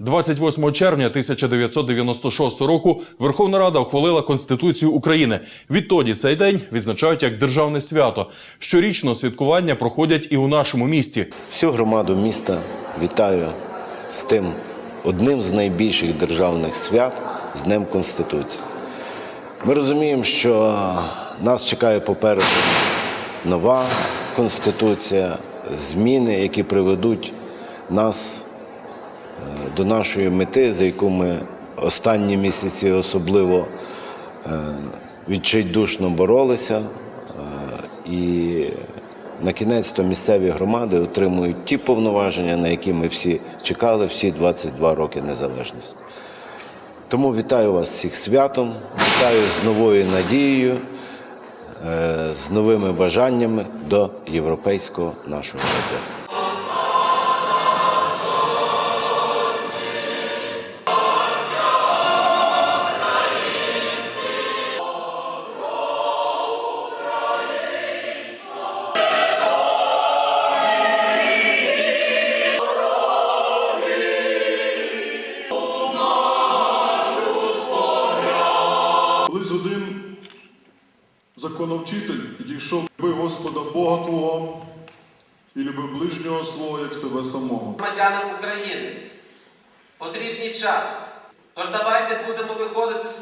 28 червня 1996 року Верховна Рада ухвалила Конституцію України. Відтоді цей день відзначають як державне свято. Щорічно святкування проходять і у нашому місті. Всю громаду міста вітаю з тим одним з найбільших державних свят з Днем Конституції. Ми розуміємо, що нас чекає попереду нова конституція, зміни, які приведуть нас до нашої мети, за яку ми останні місяці особливо е, відчайдушно боролися. Е, І на кінець то місцеві громади отримують ті повноваження, на які ми всі чекали всі 22 роки незалежності. Тому вітаю вас всіх святом, вітаю з новою надією, е, з новими бажаннями до європейського нашого роду. Колись один законовчитель підійшов, люби Господа Бога Твого і люби ближнього свого як себе самого. громадянам України. Потрібний час. Тож давайте будемо виходити з